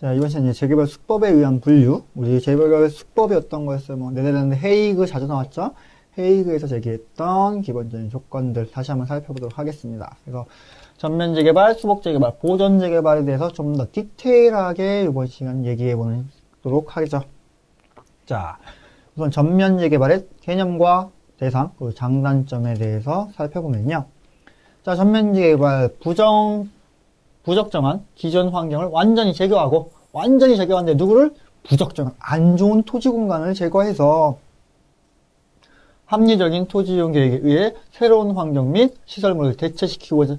자, 시간 이제 재개발 수법에 의한 분류. 우리 재개발 수법이 어떤 거였어요? 뭐, 네덜란드 헤이그 자주 나왔죠? 헤이그에서 제기했던 기본적인 조건들 다시 한번 살펴보도록 하겠습니다. 그래서 전면 재개발, 수복 재개발, 보전 재개발에 대해서 좀 더 디테일하게 이번 시간 얘기해 보도록 하겠죠. 자, 우선 전면 재개발의 개념과 대상, 그리고 장단점에 대해서 살펴보면요. 자, 전면 재개발 부정 부적정한 기존 환경을 완전히 제거하고 완전히 제거하는데 누구를 부적정한 안 좋은 토지 공간을 제거해서 합리적인 토지 이용 계획에 의해 새로운 환경 및 시설물을 대체시키고자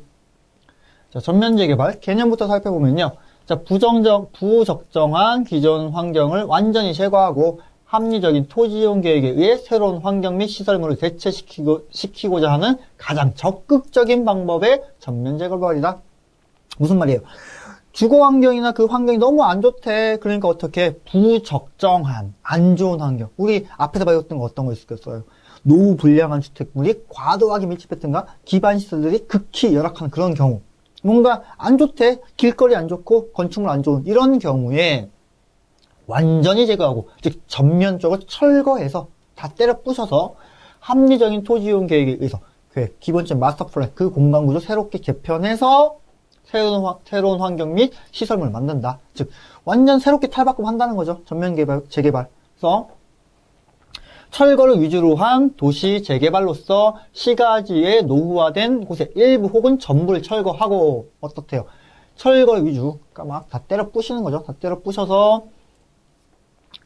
자, 전면 재개발 개념부터 살펴보면요. 자, 부정적 부적정한 기존 환경을 완전히 제거하고 합리적인 토지 이용 계획에 의해 새로운 환경 및 시설물을 대체시키고 시키고자 하는 가장 적극적인 방법의 전면 재개발이다. 무슨 말이에요? 주거 환경이나 그 환경이 너무 안 좋대. 그러니까 어떻게 부적정한 안 좋은 환경. 우리 앞에서 배웠던 거 어떤 거 있었겠어요? 노후 불량한 주택물이 과도하게 밀집했던가 기반 시설들이 극히 열악한 그런 경우. 뭔가 안 좋대. 길거리 안 좋고 건축물 안 좋은 이런 경우에 완전히 제거하고 즉 전면적으로 철거해서 다 때려 부셔서 합리적인 토지 이용 계획에 의해서 그 기본적 마스터 플랜 그 공간 구조 새롭게 개편해서 새로운, 화, 새로운 환경 및 시설물을 만든다. 즉, 완전 새롭게 탈바꿈 한다는 거죠. 전면 개발, 재개발. 그래서, 철거를 위주로 한 도시 재개발로서 시가지의 노후화된 곳의 일부 혹은 전부를 철거하고, 어떻대요? 철거 위주. 그러니까 막 다 때려 부시는 거죠. 다 때려 부셔서,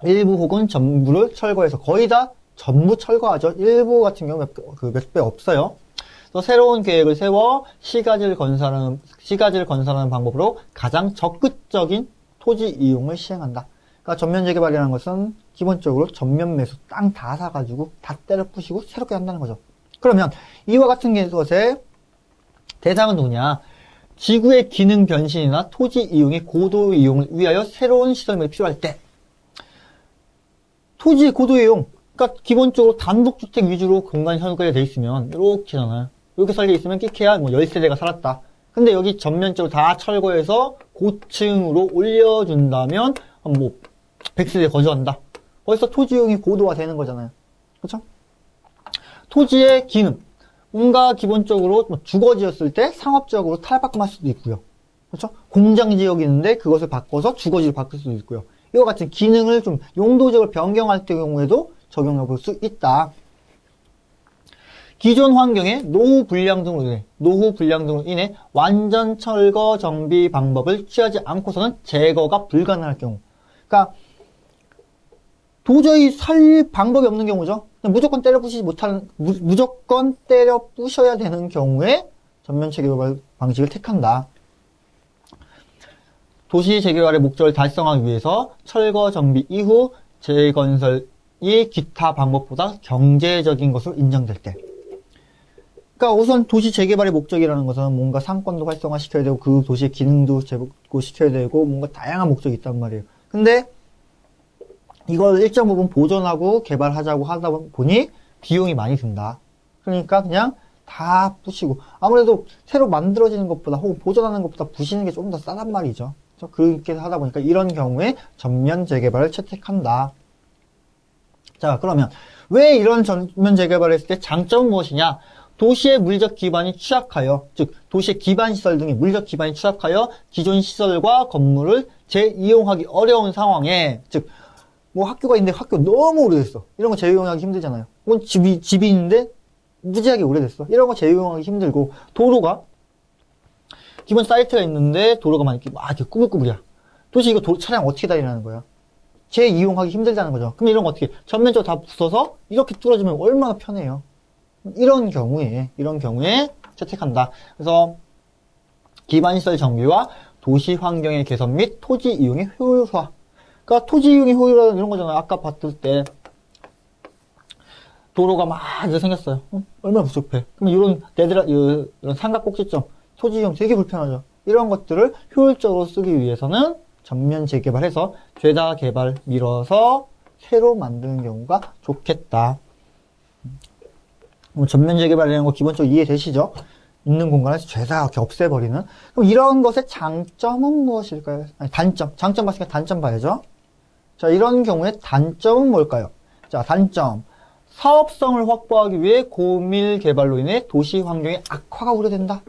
일부 혹은 전부를 철거해서 거의 다 전부 철거하죠. 일부 같은 경우 몇배 없어요. 또 새로운 계획을 세워 시가지를 건설하는, 시가지를 건설하는 방법으로 가장 적극적인 토지 이용을 시행한다. 그러니까 전면 재개발이라는 것은 기본적으로 전면 매수 땅 다 사가지고 다 때려 부시고 새롭게 한다는 거죠. 그러면 이와 같은 것의 대상은 누구냐? 지구의 기능 변신이나 토지 이용의 고도 이용을 위하여 새로운 시설물이 필요할 때 토지 고도 이용 그러니까 기본적으로 단독주택 위주로 공간 설계가 돼 있으면 이렇게 잖아요. 이렇게 설계 있으면 끼케야 뭐 10세대가 살았다. 근데 여기 전면적으로 다 철거해서 고층으로 올려준다면 뭐 100세대 거주한다. 벌써 토지용이 고도화 되는 거잖아요. 그렇죠? 토지의 기능. 뭔가 기본적으로 뭐 주거지였을 때 상업적으로 탈바꿈할 수도 있고요. 그렇죠? 공장 지역이 있는데 그것을 바꿔서 주거지로 바꿀 수도 있고요. 이와 같은 기능을 좀 용도적으로 변경할 경우에도 적용해 볼 수 있다. 기존 환경의 노후 불량 등으로 인해, 노후 불량 등으로 인해 완전 철거 정비 방법을 취하지 않고서는 제거가 불가능할 경우. 그러니까 도저히 살 방법이 없는 경우죠. 무조건 때려 부시지 못하는, 무, 조건 때려 부셔야 되는 경우에 전면 재개발 방식을 택한다. 도시 재개발의 목적을 달성하기 위해서 철거 정비 이후 재건설이 기타 방법보다 경제적인 것으로 인정될 때. 그러니까 우선 도시 재개발의 목적이라는 것은 뭔가 상권도 활성화시켜야 되고 그 도시의 기능도 제고시켜야 되고 뭔가 다양한 목적이 있단 말이에요. 근데 이걸 일정 부분 보존하고 개발하자고 하다 보니 비용이 많이 든다. 그러니까 그냥 다 부시고 아무래도 새로 만들어지는 것보다 혹은 보존하는 것보다 부시는 게좀더 싸단 말이죠. 그렇게 하다 보니까 이런 경우에 전면 재개발을 채택한다. 자 그러면 왜 이런 전면 재개발을 했을 때 장점은 무엇이냐? 도시의 물적 기반이 취약하여, 즉 도시의 기반 시설 등의 물적 기반이 취약하여 기존 시설과 건물을 재이용하기 어려운 상황에, 즉 뭐 학교가 있는데 학교 너무 오래됐어. 이런 거 재이용하기 힘들잖아요. 혹은 집이 집이 있는데 무지하게 오래됐어. 이런 거 재이용하기 힘들고 도로가 기본 사이트가 있는데 도로가 막 이렇게 막 이렇게 꾸불꾸불이야. 도대체 이거 도, 차량 어떻게 다니라는 거야? 재이용하기 힘들다는 거죠. 그럼 이런 거 어떻게 전면적으로 다 부숴서 이렇게 뚫어주면 얼마나 편해요. 이런 경우에 이런 경우에 채택한다. 그래서 기반시설 정비와 도시 환경의 개선 및 토지 이용의 효율화. 그러니까 토지 이용의 효율화 이런 거잖아요. 아까 봤을 때 도로가 막 이제 생겼어요. 어? 얼마나 부족해. 그럼 이런 데드라 이런 삼각꼭지점 토지 이용 되게 불편하죠. 이런 것들을 효율적으로 쓰기 위해서는 전면 재개발해서 죄다 개발 밀어서 새로 만드는 경우가 좋겠다. 뭐 전면 재개발이라는 거 기본적으로 이해되시죠? 있는 공간을 죄다 없애버리는. 그럼 이런 것의 장점은 무엇일까요? 아니, 단점. 장점 봤으니까 단점 봐야죠. 자, 이런 경우에 단점은 뭘까요? 자, 단점. 사업성을 확보하기 위해 고밀 개발로 인해 도시 환경의 악화가 우려된다.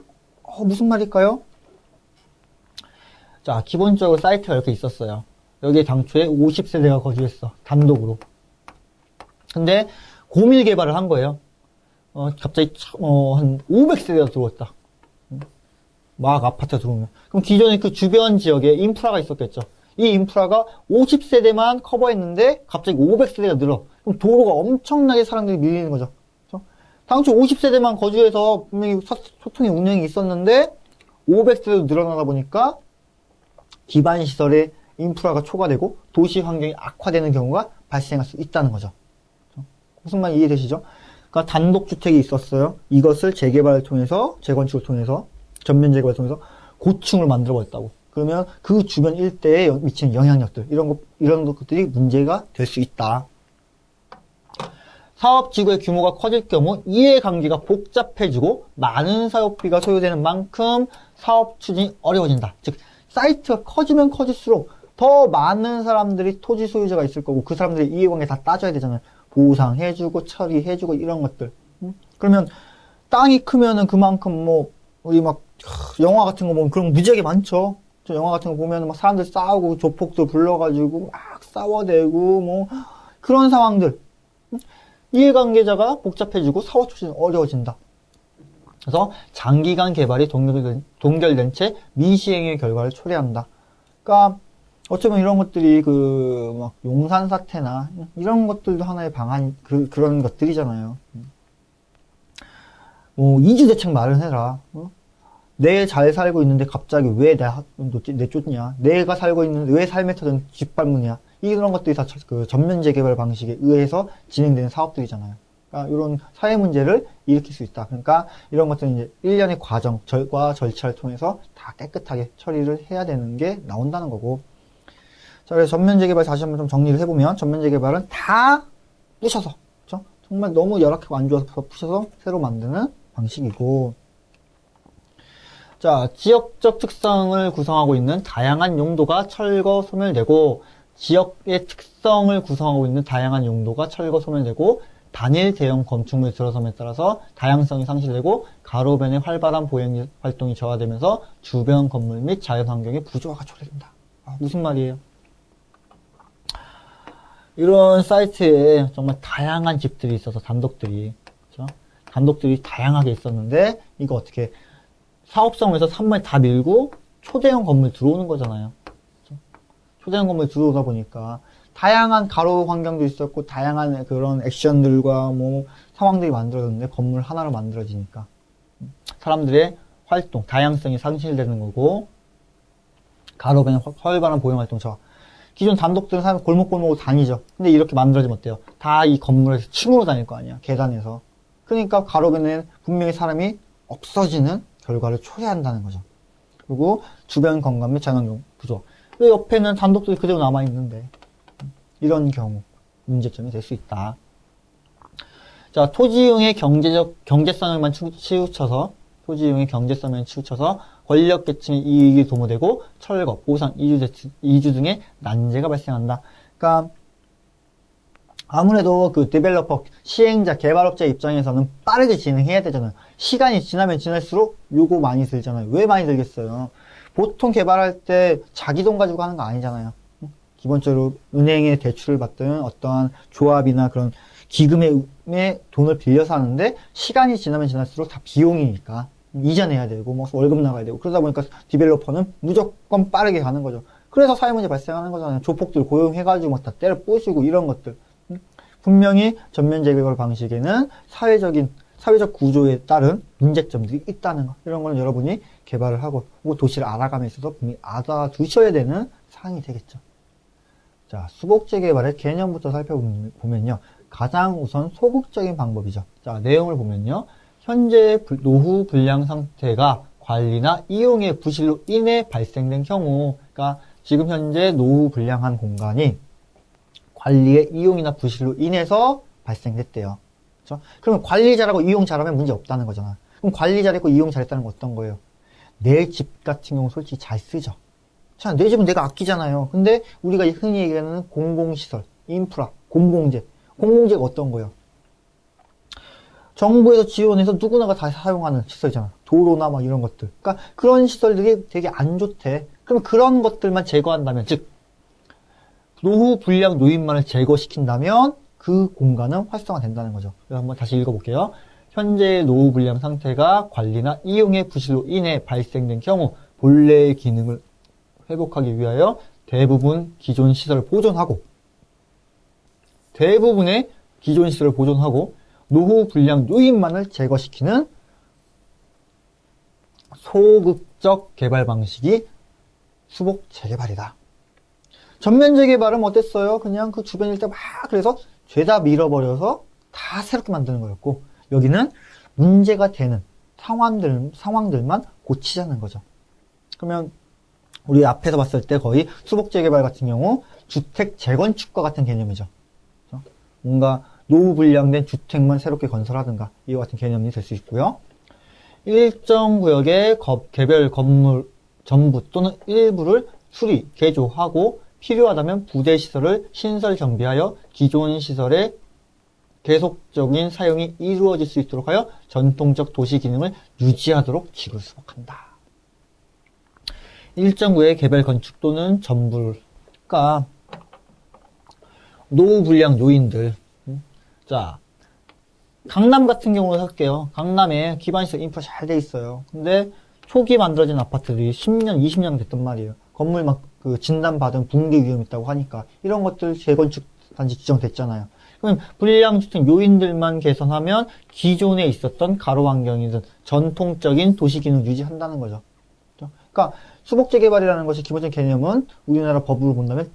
어, 무슨 말일까요? 자, 기본적으로 사이트가 이렇게 있었어요. 여기에 당초에 50세대가 거주했어. 단독으로. 근데 고밀 개발을 한 거예요. 어, 갑자기 어, 한 500세대가 들어왔다. 막 아파트 들어오면. 그럼 기존에 그 주변 지역에 인프라가 있었겠죠. 이 인프라가 50세대만 커버했는데 갑자기 500세대가 늘어. 그럼 도로가 엄청나게 사람들이 밀리는 거죠. 그렇죠? 당초 50세대만 거주해서 분명히 소- 소통이 운영이 있었는데 500세대도 늘어나다 보니까 기반 시설의 인프라가 초과되고 도시 환경이 악화되는 경우가 발생할 수 있다는 거죠. 그렇죠? 무슨 말 이해되시죠? 그러니까 단독 주택이 있었어요. 이것을 재개발을 통해서, 재건축을 통해서, 전면 재개발을 통해서 고층을 만들어 버렸다고. 그러면 그 주변 일대에 여- 미치는 영향력들, 이런 것, 이런 것들이 문제가 될 수 있다. 사업 지구의 규모가 커질 경우 이해관계가 복잡해지고 많은 사업비가 소요되는 만큼 사업 추진이 어려워진다. 즉, 사이트가 커지면 커질수록 더 많은 사람들이 토지 소유자가 있을 거고 그 사람들의 이해관계 다 따져야 되잖아요. 보상해주고 처리해주고 이런 것들. 음? 그러면 땅이 크면은 그만큼 뭐 우리 막 하, 영화 같은 거 보면 그런 거 무지하게 많죠. 저 영화 같은 거 보면 막 사람들 싸우고 조폭들 불러가지고 막 싸워대고 뭐 그런 상황들. 음? 이해관계자가 복잡해지고 사업 추진이 어려워진다. 그래서 장기간 개발이 동결된, 동결된 채 미시행의 결과를 초래한다. 그러니까 어쩌면 이런 것들이 그 막 용산 사태나 이런 것들도 하나의 방안 그, 그런 것들이잖아요. 뭐 이주 대책 마련해라. 어? 내잘 살고 있는데 갑자기 왜 내, 내 쫓냐? 내가 살고 있는데 왜 삶의 터전 뒷발문이야? 이런 것들이 다 그 전면 재개발 방식에 의해서 진행되는 사업들이잖아요. 그러니까 이런 사회 문제를 일으킬 수 있다. 그러니까 이런 것들은 이제 일련의 과정, 절과 절차를 통해서 다 깨끗하게 처리를 해야 되는 게 나온다는 거고. 자, 그래서 전면 재개발 다시 한번 좀 정리를 해보면 전면 재개발은 다 부셔서, 그죠? 정말 너무 열악하고 안 좋아서 부셔서 새로 만드는 방식이고. 자, 지역적 특성을 구성하고 있는 다양한 용도가 철거 소멸되고, 지역의 특성을 구성하고 있는 다양한 용도가 철거 소멸되고, 단일 대형 건축물이 들어섬에 따라서 다양성이 상실되고, 가로변의 활발한 보행 활동이 저하되면서 주변 건물 및 자연 환경의 부조화가 초래된다. 아, 무슨 말이에요? 이런 사이트에 정말 다양한 집들이 있어서 단독들이, 그죠? 단독들이 다양하게 있었는데, 이거 어떻게 사업성에서 3번에 다 밀고 초대형 건물 들어오는 거잖아요. 그죠? 초대형 건물 들어오다 보니까 다양한 가로 환경도 있었고 다양한 그런 액션들과 뭐 상황들이 만들어졌는데 건물 하나로 만들어지니까 사람들의 활동, 다양성이 상실되는 거고 가로변의 활- 활발한 보행 활동 저 기존 단독들은 사람 골목골목 다니죠. 근데 이렇게 만들어지면 어때요? 다 이 건물에서 층으로 다닐 거 아니야. 계단에서. 그러니까 가로변에는 분명히 사람이 없어지는 결과를 초래한다는 거죠. 그리고 주변 건강 및 자연환경 구조. 왜 옆에는 단독들이 그대로 남아있는데. 이런 경우 문제점이 될 수 있다. 자, 토지용의 경제적, 경제성을만 치우- 치우쳐서, 토지용의 경제성을 치우쳐서 권력계층의 이익이 도모되고 철거, 보상, 이주, 이주 등의 난제가 발생한다. 그러니까 아무래도 그 디벨로퍼, 시행자, 개발업자 입장에서는 빠르게 진행해야 되잖아요. 시간이 지나면 지날수록 요거 많이 들잖아요. 왜 많이 들겠어요? 보통 개발할 때 자기 돈 가지고 하는 거 아니잖아요. 기본적으로 은행에 대출을 받든 어떠한 조합이나 그런 기금에 돈을 빌려서 하는데 시간이 지나면 지날수록 다 비용이니까 이전해야 되고 뭐 월급 나가야 되고 그러다 보니까 디벨로퍼는 무조건 빠르게 가는 거죠. 그래서 사회 문제 발생하는 거잖아요. 조폭들 고용해가지고 막 다 때려 부수고 이런 것들. 음? 분명히 전면 재개발 방식에는 사회적인 사회적 구조에 따른 문제점들이 있다는 거. 이런 거는 여러분이 개발을 하고 뭐 도시를 알아감에 있어서 분명히 알아두셔야 되는 사항이 되겠죠. 자, 수복제 개발의 개념부터 살펴보면요. 가장 우선 소극적인 방법이죠. 자, 내용을 보면요. 현재 불- 노후 불량 상태가 관리나 이용의 부실로 인해 발생된 경우, 그러니까 지금 현재 노후 불량한 공간이 관리의 이용이나 부실로 인해서 발생됐대요. 그렇죠? 그러면 관리 잘하고 이용 잘하면 문제 없다는 거잖아. 그럼 관리 잘했고 이용 잘했다는 건 어떤 거예요? 내 집 같은 경우 솔직히 잘 쓰죠. 자, 내 집은 내가 아끼잖아요. 근데 우리가 흔히 얘기하는 공공시설, 인프라, 공공재. 공공재가 어떤 거예요? 정부에서 지원해서 누구나가 다 사용하는 시설이잖아. 도로나 막 이런 것들. 그러니까 그런 시설들이 되게 안 좋대. 그럼 그런 것들만 제거한다면, 즉, 노후 불량 노인만을 제거시킨다면 그 공간은 활성화된다는 거죠. 한번 다시 읽어볼게요. 현재의 노후 불량 상태가 관리나 이용의 부실로 인해 발생된 경우 본래의 기능을 회복하기 위하여 대부분 기존 시설을 보존하고 대부분의 기존 시설을 보존하고 노후 불량 요인만을 제거시키는 소극적 개발 방식이 수복 재개발이다. 전면 재개발은 어땠어요? 그냥 그 주변 일대 막 그래서 죄다 밀어버려서 다 새롭게 만드는 거였고 여기는 문제가 되는 상황들, 상황들만 고치자는 거죠. 그러면 우리 앞에서 봤을 때 거의 수복 재개발 같은 경우 주택 재건축과 같은 개념이죠. 뭔가 노후 불량된 주택만 새롭게 건설하든가 이와 같은 개념이 될 수 있고요. 일정 구역의 개별 건물 전부 또는 일부를 수리, 개조하고 필요하다면 부대 시설을 신설 정비하여 기존 시설의 계속적인 사용이 이루어질 수 있도록 하여 전통적 도시 기능을 유지하도록 지구를 수복한다. 일정 구의 개별 건축 또는 그러니까 노후 불량 요인들. 자, 강남 같은 경우를 할게요. 강남에 기반시설 인프라 잘 돼 있어요. 근데 초기 만들어진 아파트들이 10년, 20년 됐단 말이에요. 건물 막 그 진단받은 붕괴 위험 있다고 하니까 이런 것들 재건축 단지 지정됐잖아요. 그럼 불량 주택 요인들만 개선하면 기존에 있었던 가로 환경이든 전통적인 도시 기능 유지한다는 거죠. 그러니까 수복재 개발이라는 것이 기본적인 개념은 우리나라 법으로 본다면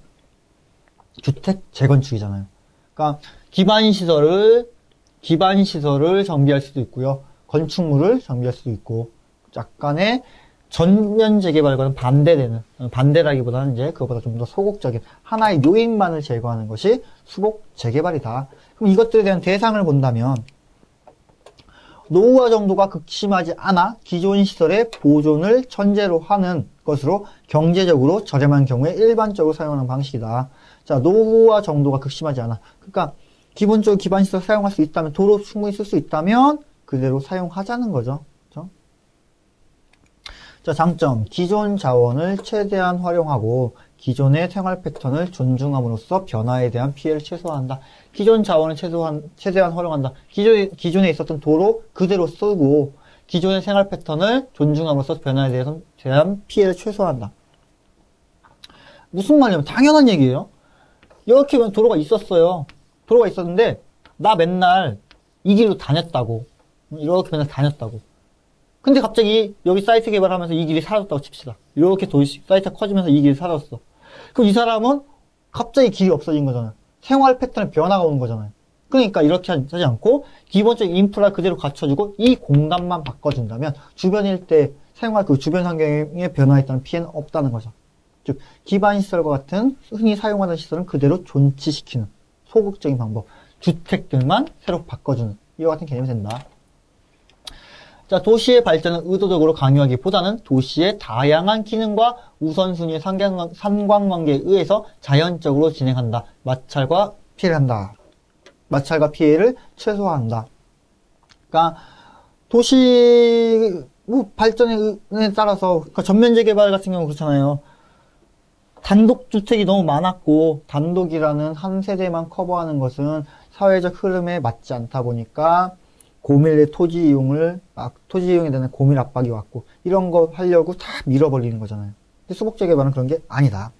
주택 재건축이잖아요. 그러니까 기반 시설을 기반 시설을 정비할 수도 있고요. 건축물을 정비할 수도 있고 약간의 전면 재개발과는 반대되는 반대라기보다는 이제 그것보다 좀 더 소극적인 하나의 요인만을 제거하는 것이 수복 재개발이다. 그럼 이것들에 대한 대상을 본다면 노후화 정도가 극심하지 않아 기존 시설의 보존을 천재로 하는 것으로 경제적으로 저렴한 경우에 일반적으로 사용하는 방식이다. 자, 노후화 정도가 극심하지 않아. 그러니까 기본적으로 기반 시설 사용할 수 있다면 도로 충분히 쓸 수 있다면 그대로 사용하자는 거죠. 그렇죠? 자, 장점. 기존 자원을 최대한 활용하고 기존의 생활 패턴을 존중함으로써 변화에 대한 피해를 최소화한다. 기존 자원을 최소한, 최대한 활용한다. 기존에, 기존에 있었던 도로 그대로 쓰고 기존의 생활 패턴을 존중함으로써 변화에 대한 피해를 최소화한다. 무슨 말이냐면 당연한 얘기예요. 이렇게 도로가 있었어요. 도로가 있었는데 나 맨날 이 길로 다녔다고. 이렇게 맨날 다녔다고. 근데 갑자기 여기 사이트 개발하면서 이 길이 사라졌다고 칩시다. 이렇게 도시, 사이트가 커지면서 이 길이 사라졌어. 그럼 이 사람은 갑자기 길이 없어진 거잖아요. 생활 패턴에 변화가 오는 거잖아요. 그러니까 이렇게 하지 않고 기본적인 인프라 그대로 갖춰주고 이 공간만 바꿔준다면 주변 일대 생활 그 주변 환경에 변화에 따른 피해는 없다는 거죠. 즉 기반 시설과 같은 흔히 사용하는 시설은 그대로 존치시키는 소극적인 방법. 주택들만 새로 바꿔주는 이와 같은 개념이 된다. 자, 도시의 발전을 의도적으로 강요하기보다는 도시의 다양한 기능과 우선순위의 상관관계에 의해서 자연적으로 진행한다. 마찰과 피해를 한다. 마찰과 피해를 최소화한다. 그러니까 도시 발전에 따라서 그러니까 전면제 개발 같은 경우 그렇잖아요. 단독주택이 너무 많았고 단독이라는 한 세대만 커버하는 것은 사회적 흐름에 맞지 않다 보니까 고밀의 토지 이용을 막 토지 이용에 대한 고밀 압박이 왔고 이런 거 하려고 다 밀어버리는 거잖아요. 근데 수복제 개발은 그런 게 아니다.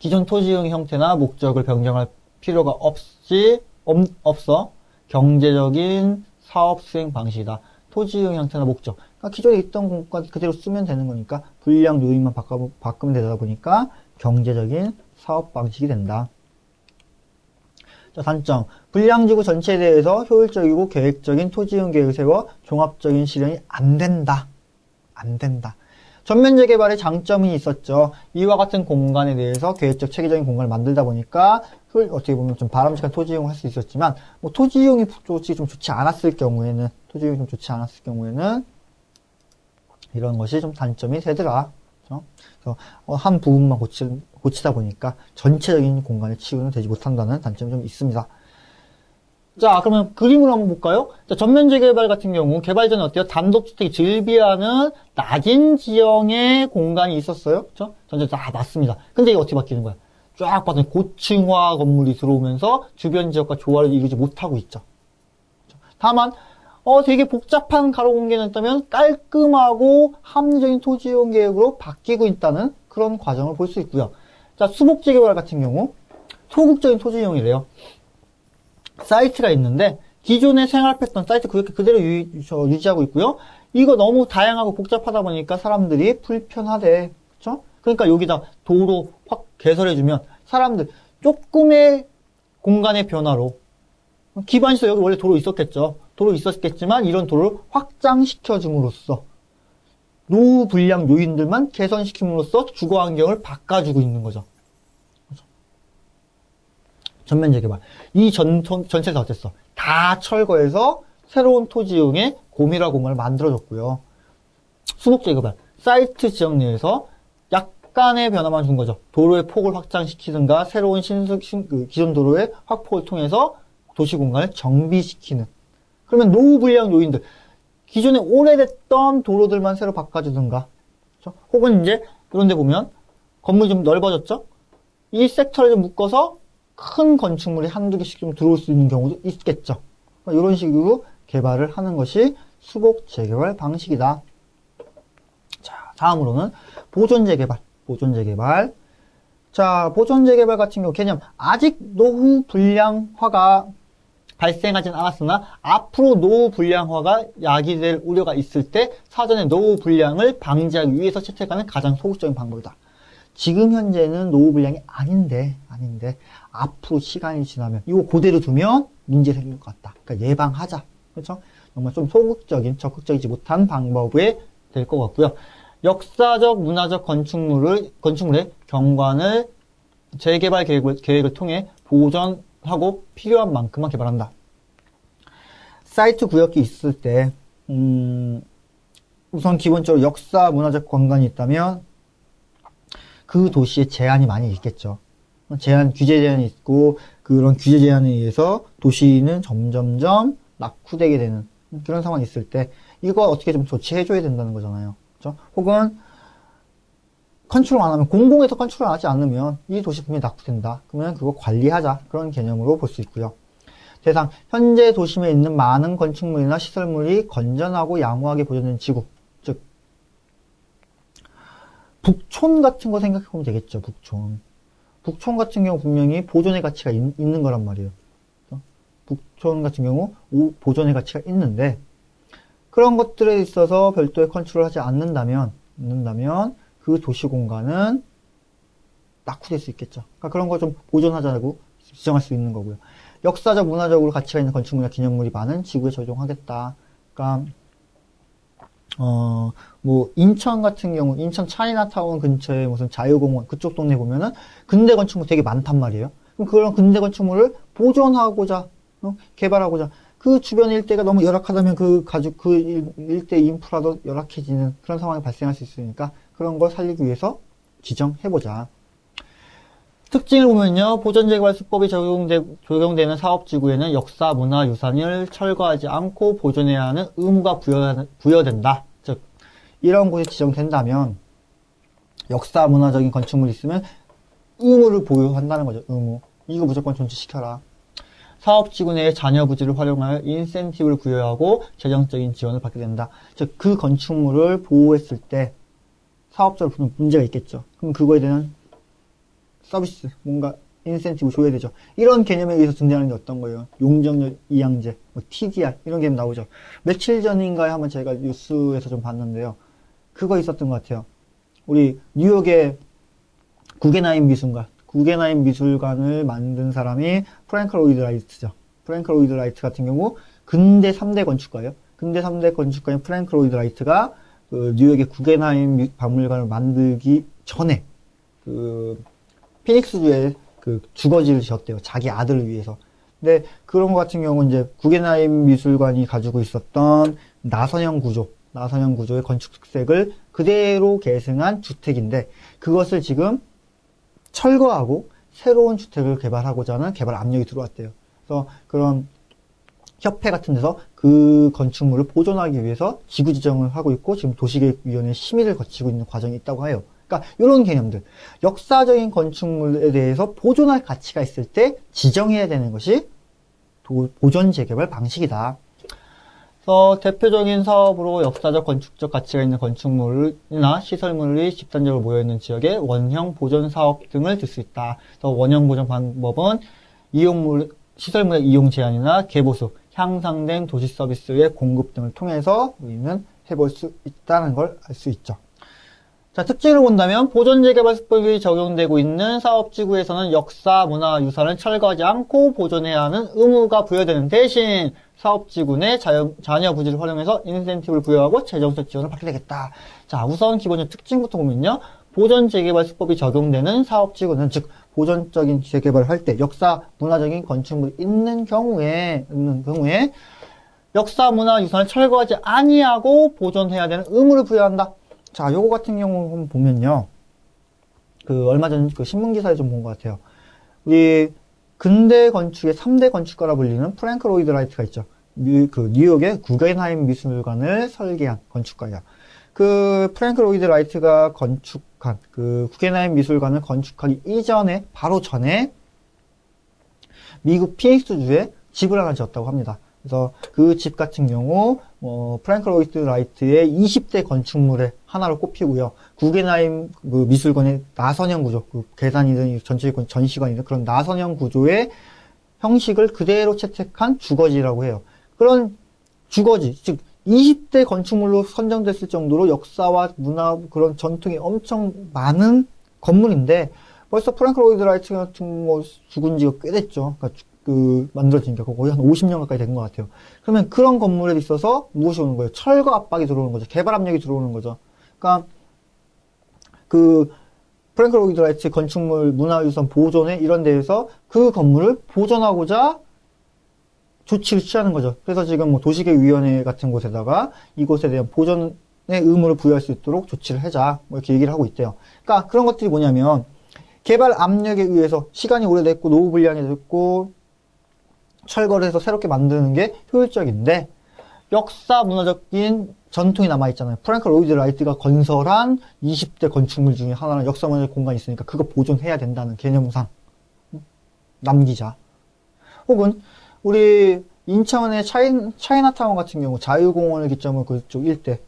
기존 토지 이용 형태나 목적을 변경할 필요가 없이 없, 없어 경제적인 사업 수행 방식이다. 토지 이용 형태나 목적. 그러니까 기존에 있던 공간 그대로 쓰면 되는 거니까 불량 요인만 바꿔, 바꾸면 되다 보니까 경제적인 사업 방식이 된다. 자, 단점. 불량지구 전체에 대해서 효율적이고 계획적인 토지이용 계획을 세워 종합적인 실현이 안 된다. 안 된다. 전면 재개발의 장점이 있었죠. 이와 같은 공간에 대해서 계획적 체계적인 공간을 만들다 보니까 어떻게 보면 좀 바람직한 토지 이용을 할 수 있었지만 뭐 토지 이용이 좀 좋지 않았을 경우에는 토지 이용이 좀 좋지 않았을 경우에는 이런 것이 좀 단점이 되더라. 그렇죠? 한 부분만 고치, 고치다 보니까 전체적인 공간의 치유는 되지 못한다는 단점이 좀 있습니다. 자, 그러면 그림을 한번 볼까요? 자, 전면 재개발 같은 경우 개발 전에 어때요? 단독주택이 즐비하는 낮은 지형의 공간이 있었어요. 그렇죠? 전체 다 맞습니다. 근데 이게 어떻게 바뀌는 거야? 쫙 봤더니 고층화 건물이 들어오면서 주변 지역과 조화를 이루지 못하고 있죠. 다만 어, 되게 복잡한 가로 공간이었다면 깔끔하고 합리적인 토지 이용 계획으로 바뀌고 있다는 그런 과정을 볼 수 있고요. 자, 수복 재개발 같은 경우 소극적인 토지 이용이래요. 사이트가 있는데 기존의 생활 패턴 사이트 그렇게 그대로 유, 유지하고 있고요. 이거 너무 다양하고 복잡하다 보니까 사람들이 불편하대. 그렇죠? 그러니까 여기다 도로 확 개설해주면 사람들 조금의 공간의 변화로 기반시설 여기 원래 도로 있었겠죠. 도로 있었겠지만 이런 도로를 확장시켜 줌으로써 노후 불량 요인들만 개선시킴으로써 주거 환경을 바꿔주고 있는 거죠. 그렇죠? 전면 재개발. 이 전, 전체에서 어땠어? 다 철거해서 새로운 토지 이용의 고미라 공간을 만들어줬고요. 수복 재개발. 사이트 지역 내에서 약간의 변화만 준 거죠. 도로의 폭을 확장시키든가 새로운 신속, 신, 그 기존 도로의 확폭을 통해서 도시 공간을 정비시키는. 그러면 노후 불량 요인들. 기존에 오래됐던 도로들만 새로 바꿔주든가. 그렇죠? 혹은 이제 이런 데 보면 건물이 좀 넓어졌죠? 이 섹터를 좀 묶어서 큰 건축물이 한두 개씩 좀 들어올 수 있는 경우도 있겠죠. 이런 그러니까 식으로 개발을 하는 것이 수복 재개발 방식이다. 자, 다음으로는 보존 재개발. 보존 재개발. 자, 보존 재개발 같은 경우 개념 아직 노후 불량화가 발생하진 않았으나 앞으로 노후 불량화가 야기될 우려가 있을 때 사전에 노후 불량을 방지하기 위해서 채택하는 가장 소극적인 방법이다. 지금 현재는 노후 불량이 아닌데 아닌데 앞으로 시간이 지나면 이거 그대로 두면 문제 생길 것 같다. 그러니까 예방하자. 그렇죠? 정말 좀 소극적인 적극적이지 못한 방법에 될 것 같고요. 역사적 문화적 건축물을 건축물의 경관을 재개발 계획을, 계획을 통해 보존 하고 필요한 만큼만 개발한다. 사이트 구역이 있을 때 음, 우선 기본적으로 역사 문화적 관광이 있다면 그 도시에 제한이 많이 있겠죠. 제한 규제 제한이 있고 그런 규제 제한에 의해서 도시는 점점점 낙후되게 되는 그런 상황이 있을 때 이거 어떻게 좀 조치해줘야 된다는 거잖아요. 그렇죠? 혹은 컨트롤 안 하면 공공에서 컨트롤 하지 않으면 이 도시 분명히 낙후된다. 그러면 그거 관리하자 그런 개념으로 볼 수 있고요. 대상 현재 도심에 있는 많은 건축물이나 시설물이 건전하고 양호하게 보존된 지구 즉 북촌 같은 거 생각해 보면 되겠죠. 북촌 북촌 같은 경우 분명히 보존의 가치가 있, 는 거란 말이에요. 북촌 같은 경우 보존의 가치가 있는데 그런 것들에 있어서 별도의 컨트롤 하지 않는다면 않는다면 그 도시 공간은 낙후될 수 있겠죠. 그러니까 그런 거 좀 보존하자고 지정할 수 있는 거고요. 역사적, 문화적으로 가치가 있는 건축물이나 기념물이 많은 지구에 적용하겠다. 그러니까 어, 뭐, 인천 같은 경우, 인천 차이나타운 근처에 무슨 자유공원, 그쪽 동네 보면은 근대 건축물 되게 많단 말이에요. 그럼 그런 근대 건축물을 보존하고자, 어? 개발하고자, 그 주변 일대가 너무 열악하다면 그 가족, 그 일 대 인프라도 열악해지는 그런 상황이 발생할 수 있으니까 그런 걸 살리기 위해서 지정해보자. 특징을 보면요. 보존재개발수법이 적용되, 적용되는 사업지구에는 역사, 문화, 유산을 철거하지 않고 보존해야 하는 의무가 부여, 부여된다. 즉, 이런 곳이 지정된다면 역사, 문화적인 건축물이 있으면 의무를 보유한다는 거죠. 의무. 이거 무조건 존치시켜라. 사업지구 내의 자녀 부지를 활용하여 인센티브를 부여하고 재정적인 지원을 받게 된다. 즉, 그 건축물을 보호했을 때 사업자로 문제가 있겠죠. 그럼 그거에 대한 서비스, 뭔가 인센티브 줘야 되죠. 이런 개념에 의해서 등장하는 게 어떤 거예요? 용적률 이양제, 뭐 TDR 이런 개념 나오죠. 며칠 전인가에 한번 제가 뉴스에서 좀 봤는데요. 그거 있었던 것 같아요. 우리 뉴욕의 구게나임 미술관, 구게나임 미술관을 만든 사람이 프랭크 로이드 라이트죠. 프랭크 로이드 라이트 같은 경우 근대 3대 건축가예요. 근대 3대 건축가인 프랭크 로이드 라이트가 그 뉴욕의 구게나임 박물관을 만들기 전에 그 피닉스주에 그 주거지를 지었대요. 자기 아들을 위해서. 근데 그런 것 같은 경우는 이제 구겐하임 미술관이 가지고 있었던 나선형 구조, 나선형 구조의 건축 특색을 그대로 계승한 주택인데 그것을 지금 철거하고 새로운 주택을 개발하고자 하는 개발 압력이 들어왔대요. 그래서 그런 협회 같은 데서 그 건축물을 보존하기 위해서 지구 지정을 하고 있고 지금 도시계획위원회 심의를 거치고 있는 과정이 있다고 해요. 그러니까 이런 개념들 역사적인 건축물에 대해서 보존할 가치가 있을 때 지정해야 되는 것이 도, 보존 재개발 방식이다. 그래서 대표적인 사업으로 역사적 건축적 가치가 있는 건축물이나 시설물이 집단적으로 모여있는 지역에 원형 보존 사업 등을 들 수 있다. 그래서 원형 보존 방법은 이용물 시설물의 이용 제한이나 개보수, 향상된 도시 서비스의 공급 등을 통해서 우리는 해볼 수 있다는 걸 알 수 있죠. 자, 특징을 본다면 보존재개발수법이 적용되고 있는 사업지구에서는 역사, 문화, 유산을 철거하지 않고 보존해야 하는 의무가 부여되는 대신 사업지구 내 자연, 자녀 부지를 활용해서 인센티브를 부여하고 재정적 지원을 받게 되겠다. 자, 우선 기본적 특징부터 보면요. 보존재개발수법이 적용되는 사업지구는 즉 보존적인 재개발을 할 때 역사, 문화적인 건축물이 있는 경우에 있는 경우에 역사, 문화, 유산을 철거하지 아니하고 보존해야 되는 의무를 부여한다. 자, 요거 같은 경우 보면요. 그 얼마 전 그 신문 기사에 좀 본 것 같아요. 우리 근대 건축의 3대 건축가라 불리는 프랭크 로이드 라이트가 있죠. 뉴, 그 뉴욕의 구겐하임 미술관을 설계한 건축가야. 그 프랭크 로이드 라이트가 건축한 그 구겐하임 미술관을 건축하기 이전에 바로 전에 미국 피닉스주에 집을 하나 지었다고 합니다. 그래서 그 집 같은 경우 어, 프랭크 로이드 라이트의 20대 건축물의 하나로 꼽히고요. 구겐하임 그 미술관의 나선형 구조, 그 계단이든 전체 전시관이든 그런 나선형 구조의 형식을 그대로 채택한 주거지라고 해요. 그런 주거지, 즉 20대 건축물로 선정됐을 정도로 역사와 문화 그런 전통이 엄청 많은 건물인데 벌써 프랭크 로이드 라이트 같은 뭐 죽은 지가 꽤 됐죠. 그러니까 그 만들어진 게 거의 한 50년 가까이 된 것 같아요. 그러면 그런 건물에 있어서 무엇이 오는 거예요? 철거 압박이 들어오는 거죠. 개발 압력이 들어오는 거죠. 그러니까 그 프랭크 로이드 라이트 건축물 문화유산 보존에 이런 데에서 그 건물을 보존하고자 조치를 취하는 거죠. 그래서 지금 뭐 도시계획위원회 같은 곳에다가 이곳에 대한 보존의 의무를 부여할 수 있도록 조치를 하자. 뭐 이렇게 얘기를 하고 있대요. 그러니까 그런 것들이 뭐냐면 개발 압력에 의해서 시간이 오래됐고 노후 불량이 됐고 철거를 해서 새롭게 만드는 게 효율적인데 역사 문화적인 전통이 남아있잖아요. 프랭크 로이드 라이트가 건설한 20대 건축물 중에 하나는 역사 문화적 공간이 있으니까 그거 보존해야 된다는 개념상 남기자. 혹은 우리 인천의 차이, 차이나타운 같은 경우 자유공원을 기점으로 그쪽 일대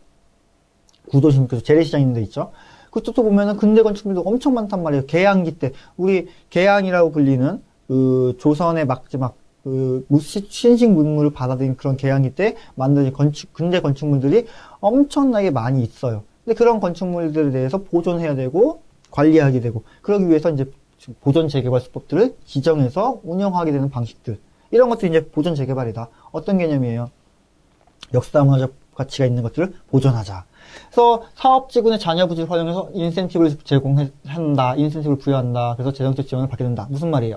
구도심 그 재래시장 있는 데 있죠. 그쪽도 보면은 근대 건축물도 엄청 많단 말이에요. 개항기 때 우리 개항이라고 불리는 그 조선의 막지막 그 신식 문물을 받아들인 그런 개항기 때 만든 건축 근대 건축물들이 엄청나게 많이 있어요. 근데 그런 건축물들에 대해서 보존해야 되고 관리하게 되고 그러기 위해서 이제 보존 재개발 수법들을 지정해서 운영하게 되는 방식들 이런 것들이 이제 보존 재개발이다. 어떤 개념이에요? 역사 문화적 가치가 있는 것들을 보존하자. 그래서 사업지구의 자녀 부지를 활용해서 인센티브를 제공한다. 인센티브를 부여한다. 그래서 재정적 지원을 받게 된다. 무슨 말이에요?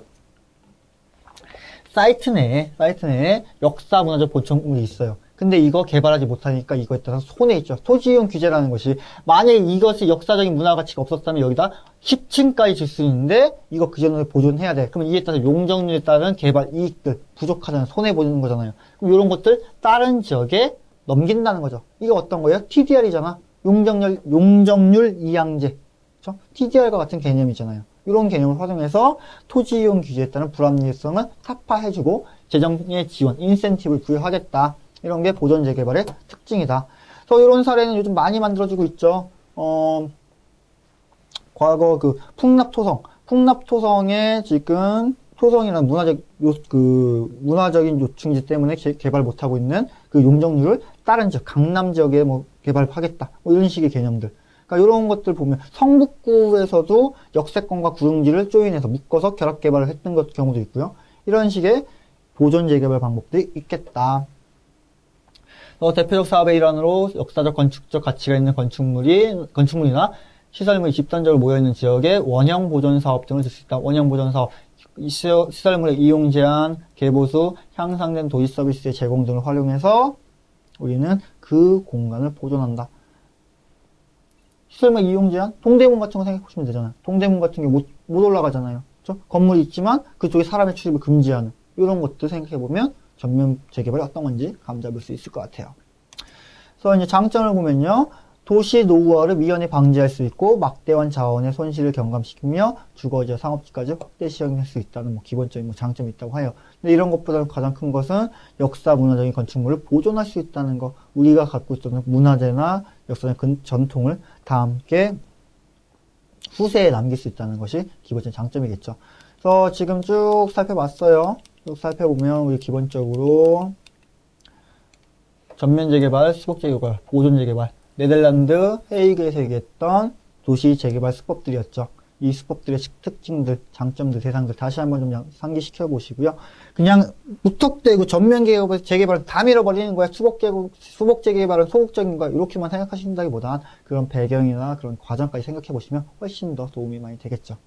사이트 내에, 사이트 내에 역사 문화적 보충물이 있어요. 근데 이거 개발하지 못하니까 이거에 따라서 손해 있죠. 토지이용 규제라는 것이 만약에 이것이 역사적인 문화 가치가 없었다면 여기다 10층까지 질 수 있는데 이거 그 전에 보존해야 돼. 그러면 이에 따라서 용적률에 따른 개발 이익들 부족하잖아요. 손해 보는 거잖아요. 그럼 이런 것들 다른 지역에 넘긴다는 거죠. 이게 어떤 거예요? TDR이잖아. 용적률 용적률 이양제. 그렇죠? TDR과 같은 개념이잖아요. 이런 개념을 활용해서 토지 이용 규제에 따른 불합리성을 타파해주고 재정의 지원, 인센티브를 부여하겠다. 이런 게 보존 재개발의 특징이다. 그래서 이런 사례는 요즘 많이 만들어지고 있죠. 어, 과거 그 풍납토성, 풍납토성에 지금 토성이라는 문화적 요, 그 문화적인 요충지 때문에 개, 발 못하고 있는 그 용적률을 다른 지역, 강남 지역에 뭐 개발하겠다. 뭐 이런 식의 개념들. 그러니까 이런 것들 보면 성북구에서도 역세권과 구용지를 조인해서 묶어서 결합 개발을 했던 것 경우도 있고요. 이런 식의 보존 재개발 방법들이 있겠다. 어, 대표적 사업의 일환으로 역사적 건축적 가치가 있는 건축물이 건축물이나 시설물이 집단적으로 모여있는 지역에 원형 보존 사업 등을 들수 있다. 원형 보존 사업 시설- 시설물의 이용 제한, 개보수, 향상된 도시 서비스의 제공 등을 활용해서 우리는 그 공간을 보존한다. 시설물 이용 제한? 동대문 같은 거 생각해 보시면 되잖아요. 동대문 같은 게 못, 못 올라가잖아요. 그죠? 건물이 있지만 그쪽에 사람의 출입을 금지하는 이런 것도 생각해 보면 전면 재개발이 어떤 건지 감 잡을 수 있을 것 같아요. 그래서 이제 장점을 보면요. 도시 노후화를 미연에 방지할 수 있고 막대한 자원의 손실을 경감시키며 주거지와 상업지까지 확대 시행할 수 있다는 뭐 기본적인 뭐 장점이 있다고 해요. 근데 이런 것보다 가장 큰 것은 역사 문화적인 건축물을 보존할 수 있다는 거. 우리가 갖고 있었던 문화재나 역사적 근- 전통을 다 함께 후세에 남길 수 있다는 것이 기본적인 장점이겠죠. 그래서 지금 쭉 살펴봤어요. 쭉 살펴보면 우리 기본적으로 전면 재개발, 수복 재개발, 보존 재개발, 네덜란드 헤이그에서 얘기했던 도시 재개발 수법들이었죠. 이 수법들의 특징들, 장점들, 대상들 다시 한번 좀 양- 상기시켜 보시고요. 그냥 무턱대고 전면 개발, 재개발 다 밀어버리는 거야. 수복 재개발, 수복 재개발은 소극적인 거야. 이렇게만 생각하신다기보단 그런 배경이나 그런 과정까지 생각해 보시면 훨씬 더 도움이 많이 되겠죠.